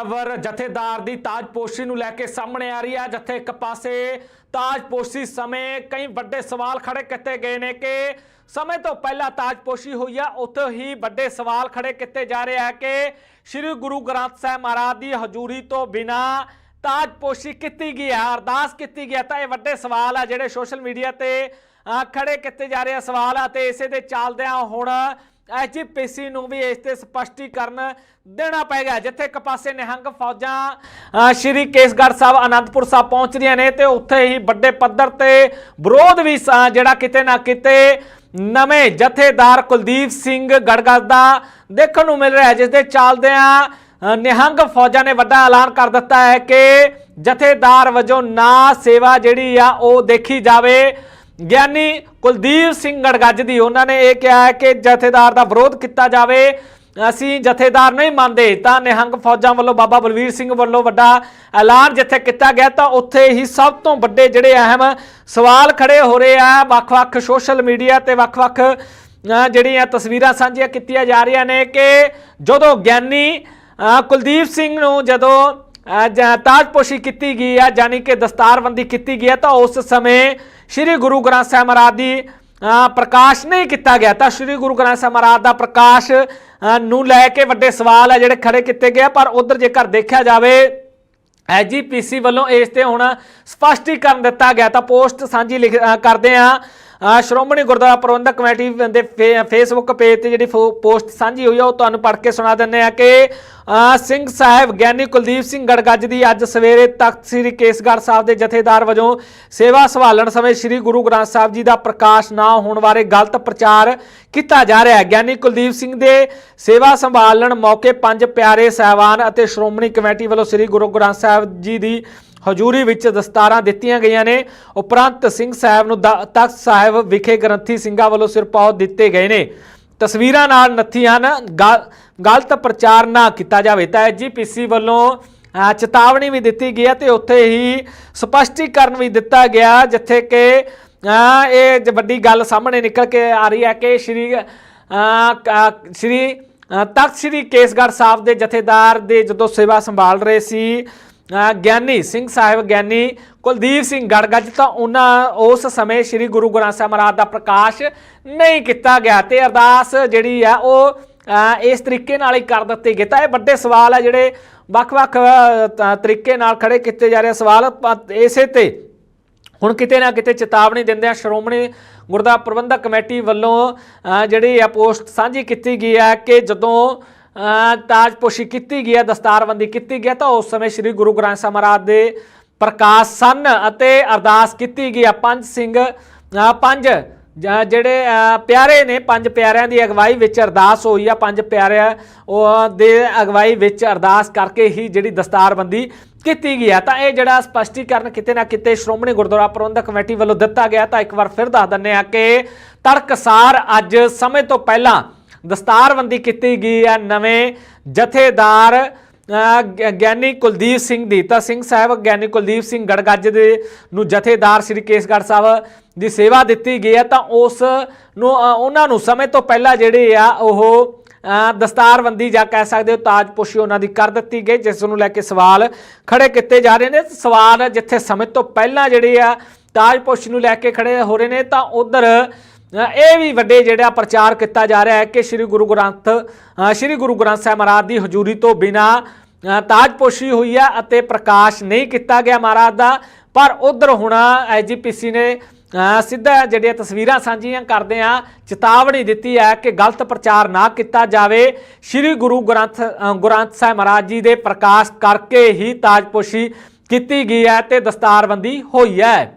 ਖਬਰ ਜਥੇਦਾਰ ਦੀ ਤਾਜਪੋਸ਼ੀ ਨੂੰ ਲੈ ਕੇ ਸਾਹਮਣੇ ਆ ਰਹੀ ਹੈ, ਜਿੱਥੇ ਇੱਕ ਪਾਸੇ ਤਾਜਪੋਸ਼ੀ ਸਮੇਂ ਕਈ ਵੱਡੇ ਸਵਾਲ ਖੜੇ ਕੀਤੇ ਗਏ ਨੇ ਕਿ ਸਮੇਂ ਤੋਂ ਪਹਿਲਾਂ ਤਾਜਪੋਸ਼ੀ ਹੋਈ ਆ, ਉੱਥੇ ਹੀ ਵੱਡੇ ਸਵਾਲ ਖੜੇ ਕੀਤੇ ਜਾ ਰਹੇ ਆ ਕਿ ਸ੍ਰੀ ਗੁਰੂ ਗ੍ਰੰਥ ਸਾਹਿਬ ਮਹਾਰਾਜ ਦੀ ਹਜ਼ੂਰੀ ਤੋਂ ਬਿਨਾ ਤਾਜਪੋਸ਼ੀ ਕੀਤੀ ਗਈ ਹੈ ਅਰਦਾਸ ਕੀਤੀ ਗਈ ਹੈ ਤਾਂ ਇਹ ਵੱਡੇ ਸਵਾਲ ਆ ਜਿਹੜੇ ਸੋਸ਼ਲ ਮੀਡੀਆ ਤੇ ਖੜੇ ਕੀਤੇ ਜਾ ਰਹੇ ਆ ਸਵਾਲ ਆ ਤੇ ਇਸੇ ਦੇ ਚੱਲਦਿਆਂ ਹੁਣ ਐਚਪੀਸੀ ਨੂੰ ਵੀ ਇਸ ਤੇ ਸਪਸ਼ਟੀਕਰਨ ਦੇਣਾ ਪਏਗਾ, ਜਿੱਥੇ ਇੱਕ ਪਾਸੇ ਨਿਹੰਗ ਫੌਜਾਂ ਸ਼੍ਰੀ ਕੇਸਗੜ੍ਹ ਸਾਹਿਬ ਆਨੰਦਪੁਰ ਸਾਹਿਬ ਪਹੁੰਚਦੀਆਂ ਨੇ ਤੇ ਉੱਥੇ ਹੀ ਵੱਡੇ ਪੱਧਰ ਤੇ ਵਿਰੋਧ ਵੀ ਜਿਹੜਾ ਕਿਤੇ ਨਾ ਕਿਤੇ ਨਵੇਂ ਜਥੇਦਾਰ ਕੁਲਦੀਪ ਸਿੰਘ ਗੜਗੜ ਦਾ ਦੇਖਣ ਨੂੰ ਮਿਲ ਰਿਹਾ ਹੈ ਜਿਸ ਦੇ ਚੱਲਦਿਆਂ ਨਿਹੰਗ ਫੌਜਾਂ ਨੇ ਵੱਡਾ ਐਲਾਨ ਕਰ ਦਿੱਤਾ ਹੈ ਕਿ ਜਥੇਦਾਰ ਵਜੋਂ ਨਾ ਸੇਵਾ ਜਿਹੜੀ ਆ ਉਹ ਦੇਖੀ ਜਾਵੇ। ਗਿਆਨੀ ਕੁਲਦੀਪ ਸਿੰਘ ਗੜਗੱਜ ਦੀ, ਉਹਨਾਂ ਨੇ ਇਹ ਕਿਹਾ ਹੈ ਕਿ ਜਥੇਦਾਰ ਦਾ ਵਿਰੋਧ ਕੀਤਾ ਜਾਵੇ। ਅਸੀਂ ਜਥੇਦਾਰ ਨਹੀਂ ਮੰਨਦੇ, ਤਾਂ ਨਿਹੰਗ ਫੌਜਾਂ ਵੱਲੋਂ ਬਾਬਾ ਬਲਵੀਰ ਸਿੰਘ ਵੱਲੋਂ ਵੱਡਾ ਐਲਾਨ ਜਿੱਥੇ ਕੀਤਾ ਗਿਆ, ਤਾਂ ਉੱਥੇ ਹੀ ਸਭ ਤੋਂ ਵੱਡੇ ਜਿਹੜੇ ਅਹਿਮ ਸਵਾਲ ਖੜੇ ਹੋ ਰਹੇ ਆ। ਵੱਖ-ਵੱਖ ਸੋਸ਼ਲ ਮੀਡੀਆ ਤੇ ਵੱਖ-ਵੱਖ ਜਿਹੜੀਆਂ ਤਸਵੀਰਾਂ ਸਾਂਝੀਆਂ ਕੀਤੀਆਂ ਜਾ ਰਹੀਆਂ ਨੇ ਕਿ ਜਦੋਂ ਗਿਆਨੀ ਕੁਲਦੀਪ ਸਿੰਘ ਨੂੰ ਜਦੋਂ ਜਾਂ ਤਾਜਪੋਸ਼ੀ ਕੀਤੀ ਗਈ ਹੈ ਯਾਨੀ ਕਿ ਦਸਤਾਰਬੰਦੀ ਕੀਤੀ ਗਈ ਹੈ, ਤਾਂ ਉਸ ਸਮੇਂ ਸ੍ਰੀ ਗੁਰੂ ਗ੍ਰੰਥ ਸਾਹਿਬ ਮਹਾਰਾਜ ਦੀ ਪ੍ਰਕਾਸ਼ ਨਹੀਂ ਕੀਤਾ ਗਿਆ ਤਾਂ ਸ੍ਰੀ ਗੁਰੂ ਗ੍ਰੰਥ ਸਾਹਿਬ ਮਹਾਰਾਜ ਦਾ ਪ੍ਰਕਾਸ਼ ਨੂੰ ਲੈ ਕੇ ਵੱਡੇ ਸਵਾਲ ਹੈ ਜਿਹੜੇ ਖੜੇ ਕੀਤੇ ਗਏ ਪਰ ਉਧਰ ਜੇਕਰ ਦੇਖਿਆ ਜਾਵੇ, ਐਜੀਪੀਸੀ ਵੱਲੋਂ ਇਸ ਤੇ ਹੁਣ ਸਪਸ਼ਟੀਕਰਨ ਦਿੱਤਾ ਗਿਆ ਤਾਂ ਪੋਸਟ ਸਾਂਝੀ ਲਿਖ ਕਰਦੇ ਆ ਸ਼੍ਰੋਮਣੀ ਗੁਰਦੁਆਰਾ ਪ੍ਰਬੰਧਕ ਕਮੇਟੀ ਦੇ ਫੇ- ਫੇਸਬੁੱਕ ਪੇਜ ਤੇ ਜਿਹੜੀ ਫੋ- ਪੋਸਟ ਸਾਂਝੀ ਹੋਈ ਆ, ਉਹ ਤੁਹਾਨੂੰ ਪੜ੍ਹ ਕੇ ਸੁਣਾ ਦਿੰਦੇ ਆ ਕਿ ਸਿੰਘ ਸਾਹਿਬ ਗਿਆਨੀ ਕੁਲਦੀਪ ਸਿੰਘ ਗੜਗੱਜ ਦੀ ਅੱਜ ਸਵੇਰੇ ਤਖਤ ਸ੍ਰੀ ਕੇਸਗੜ੍ਹ ਸਾਹਿਬ ਦੇ ਜਥੇਦਾਰ ਵਜੋਂ ਸੇਵਾ ਸੰਭਾਲਣ ਸਮੇਂ ਸ੍ਰੀ ਗੁਰੂ ਗ੍ਰੰਥ ਸਾਹਿਬ ਜੀ ਦਾ ਪ੍ਰਕਾਸ਼ ਨਾ ਹੋਣ ਬਾਰੇ ਗਲਤ ਪ੍ਰਚਾਰ ਕੀਤਾ ਜਾ ਰਿਹਾ ਹੈ। ਗਿਆਨੀ ਕੁਲਦੀਪ ਸਿੰਘ ਦੇ ਸੇਵਾ ਸੰਭਾਲਣ ਮੌਕੇ ਪੰਜ ਪਿਆਰੇ ਸਹਿਬਾਨ ਅਤੇ ਸ਼੍ਰੋਮਣੀ ਕਮੇਟੀ ਵੱਲੋਂ ਸ੍ਰੀ ਗੁਰੂ ਗ੍ਰੰਥ ਸਾਹਿਬ ਜੀ ਦੀ ਹਜ਼ੂਰੀ ਵਿੱਚ ਦਸਤਾਰਾਂ ਦਿੱਤੀਆਂ ਗਈਆਂ ਨੇ। ਉਪਰੰਤ ਸਿੰਘ ਸਾਹਿਬ ਨੂੰ ਦ- ਤਖਤ ਸਾਹਿਬ ਵਿਖੇ ਗ੍ਰੰਥੀ ਸਿੰਘਾਂ ਵੱਲੋਂ ਸਿਰਪਾਉ ਦਿੱਤੇ ਗਏ ਨੇ। ਤਸਵੀਰਾਂ ਨਾਲ ਨੱਥੀਆਂ ਹਨ। ਗਲਤ ਪ੍ਰਚਾਰ ਨਾ ਕੀਤਾ ਜਾਵੇ ਤਾਂ ਐਜੀਪੀਸੀ ਵੱਲੋਂ ਚੇਤਾਵਨੀ ਵੀ ਦਿੱਤੀ ਗਈ ਹੈ ਤੇ ਉੱਥੇ ਹੀ ਸਪਸ਼ਟੀਕਰਨ ਵੀ ਦਿੱਤਾ ਗਿਆ, ਜਿੱਥੇ ਕਿ ਇਹ ਵੱਡੀ ਗੱਲ ਸਾਹਮਣੇ ਨਿਕਲ ਕੇ ਆ ਰਹੀ ਹੈ ਕਿ ਸ਼੍ਰੀ ਸ਼੍ਰੀ ਤਖਤ ਸ਼੍ਰੀ ਕੇਸਗੜ੍ਹ ਸਾਹਿਬ ਦੇ ਜਥੇਦਾਰ ਦੇ ਜਦੋਂ ਸੇਵਾ ਸੰਭਾਲ ਰਹੇ ਸੀ ਗਿਆਨੀ ਸਿੰਘ ਸਾਹਿਬ, ਗਿਆਨੀ ਕੁਲਦੀਪ ਸਿੰਘ ਗੜਗੱਜ ਤਾਂ ਉਹਨਾਂ ਉਸ ਸਮੇਂ ਸ੍ਰੀ ਗੁਰੂ ਗ੍ਰੰਥ ਸਾਹਿਬ ਮਹਾਰਾਜ ਦਾ ਪ੍ਰਕਾਸ਼ ਨਹੀਂ ਕੀਤਾ ਗਿਆ ਤੇ ਅਰਦਾਸ ਜਿਹੜੀ ਆ ਉਹ ਇਸ ਤਰੀਕੇ ਨਾਲ ਹੀ ਕਰ ਦਿੱਤੀ ਗਈ। ਤਾਂ ਇਹ ਵੱਡੇ ਸਵਾਲ ਆ ਜਿਹੜੇ ਵੱਖ-ਵੱਖ ਤਰੀਕੇ ਨਾਲ ਖੜੇ ਕੀਤੇ ਜਾ ਰਹੇ ਸਵਾਲ ਇਸੇ ਤੇ ਹੁਣ ਕਿਤੇ ਨਾ ਕਿਤੇ ਚੇਤਾਵਨੀ ਦਿੰਦੇ ਆ। ਸ਼੍ਰੋਮਣੀ ਗੁਰਦੁਆਰਾ ਪ੍ਰਬੰਧਕ ਕਮੇਟੀ ਵੱਲੋਂ ਜਿਹੜੀ ਆ ਪੋਸਟ ਸਾਂਝੀ ਕੀਤੀ ਗਈ ਹੈ ਕਿ ਜਦੋਂ ਤਾਜਪੋਸ਼ੀ ਕੀਤੀ ਗਈ ਹੈ ਦਸਤਾਰਬੰਦੀ ਕੀਤੀ ਗਈ ਹੈ ਤਾਂ ਉਸ ਸਮੇਂ ਸ੍ਰੀ ਗੁਰੂ ਗ੍ਰੰਥ ਸਾਹਿਬ ਮਹਾਰਾਜ ਦੇ ਪ੍ਰਕਾਸ਼ ਸਨ ਅਤੇ ਅਰਦਾਸ ਕੀਤੀ ਗਈ ਹੈ ਪੰਜ ਸਿੰਘ ਪੰਜ ਜਿਹੜੇ ਪਿਆਰੇ ਨੇ, ਪੰਜ ਪਿਆਰਿਆਂ ਦੀ ਅਗਵਾਈ ਵਿੱਚ ਅਰਦਾਸ ਹੋਈ ਆ। ਪੰਜ ਪਿਆਰਿਆਂ, ਉਹ ਦੇ ਅਗਵਾਈ ਵਿੱਚ ਅਰਦਾਸ ਕਰਕੇ ਹੀ ਜਿਹੜੀ ਦਸਤਾਰਬੰਦੀ ਕੀਤੀ ਗਈ ਹੈ ਤਾਂ ਇਹ ਜਿਹੜਾ ਸਪਸ਼ਟੀਕਰਨ ਕਿਤੇ ਨਾ ਕਿਤੇ ਸ਼੍ਰੋਮਣੀ ਗੁਰਦੁਆਰਾ ਪ੍ਰਬੰਧਕ ਕਮੇਟੀ ਵੱਲੋਂ ਦਿੱਤਾ ਗਿਆ। ਤਾਂ ਇੱਕ ਵਾਰ ਫਿਰ ਦੱਸ ਦਿੰਨੇ ਆ ਕਿ ਤੜਕਸਾਰ ਅੱਜ ਸਮੇਂ ਤੋਂ ਪਹਿਲਾਂ ਦਸਤਾਰਬੰਦੀ ਕੀਤੀ ਗਈ ਹੈ ਨਵੇਂ ਜਥੇਦਾਰ ਗਿਆਨੀ ਕੁਲਦੀਪ ਸਿੰਘ ਦੀ। ਤਾਂ ਸਿੰਘ ਸਾਹਿਬ, ਗਿਆਨੀ ਕੁਲਦੀਪ ਸਿੰਘ ਗੜਗੱਜ ਦੇ ਨੂੰ ਜਥੇਦਾਰ ਸ੍ਰੀ ਕੇਸਗੜ੍ਹ ਸਾਹਿਬ ਦੀ ਸੇਵਾ ਦਿੱਤੀ ਗਈ ਹੈ। ਤਾਂ ਉਸ ਨੂੰ ਉਹਨਾਂ ਨੂੰ ਸਮੇਂ ਤੋਂ ਪਹਿਲਾਂ ਜਿਹੜੇ ਆ ਉਹ ਦਸਤਾਰਬੰਦੀ ਜਾਂ ਕਹਿ ਸਕਦੇ ਹੋ ਤਾਜਪੋਸ਼ੀ ਉਹਨਾਂ ਦੀ ਕਰ ਦਿੱਤੀ ਗਈ, ਜਿਸ ਨੂੰ ਲੈ ਕੇ ਸਵਾਲ ਖੜੇ ਕੀਤੇ ਜਾ ਰਹੇ ਨੇ। ਸਵਾਲ ਜਿੱਥੇ ਸਮੇਂ ਤੋਂ ਪਹਿਲਾਂ ਜਿਹੜੇ ਆ ਤਾਜਪੋਸ਼ੀ ਨੂੰ ਲੈ ਕੇ ਖੜੇ ਹੋ ਰਹੇ ਨੇ, ਤਾਂ ਉਧਰ ਇਹ ਵੀ ਵੱਡੇ ਜਿਹੜਾ ਪ੍ਰਚਾਰ ਕੀਤਾ ਜਾ ਰਿਹਾ ਹੈ ਕਿ ਸ੍ਰੀ ਗੁਰੂ ਗ੍ਰੰਥ ਸ੍ਰੀ ਗੁਰੂ ਗ੍ਰੰਥ ਸਾਹਿਬ ਮਹਾਰਾਜ ਦੀ ਹਜ਼ੂਰੀ ਤੋਂ ਬਿਨਾ ਤਾਜਪੋਸ਼ੀ ਹੋਈ ਹੈ ਅਤੇ ਪ੍ਰਕਾਸ਼ ਨਹੀਂ ਕੀਤਾ ਗਿਆ ਮਹਾਰਾਜ ਦਾ। ਪਰ ਉਧਰ ਹੁਣ ਐਜੀਪੀਸੀ ਨੇ ਸਿੱਧਾ ਜਿਹੜੀਆਂ ਤਸਵੀਰਾਂ ਸਾਂਝੀਆਂ ਕਰਦੇ ਆ ਚੇਤਾਵਨੀ ਦਿੱਤੀ ਹੈ ਕਿ ਗਲਤ ਪ੍ਰਚਾਰ ਨਾ ਕੀਤਾ ਜਾਵੇ। ਸ੍ਰੀ ਗੁਰੂ ਗ੍ਰੰਥ ਅ, ਗ੍ਰੰਥ ਸਾਹਿਬ ਮਹਾਰਾਜ ਜੀ ਦੇ ਪ੍ਰਕਾਸ਼ ਕਰਕੇ ਹੀ ਤਾਜਪੋਸ਼ੀ ਕੀਤੀ ਗਈ ਹੈ ਤੇ ਦਸਤਾਰਬੰਦੀ ਹੋਈ ਹੈ।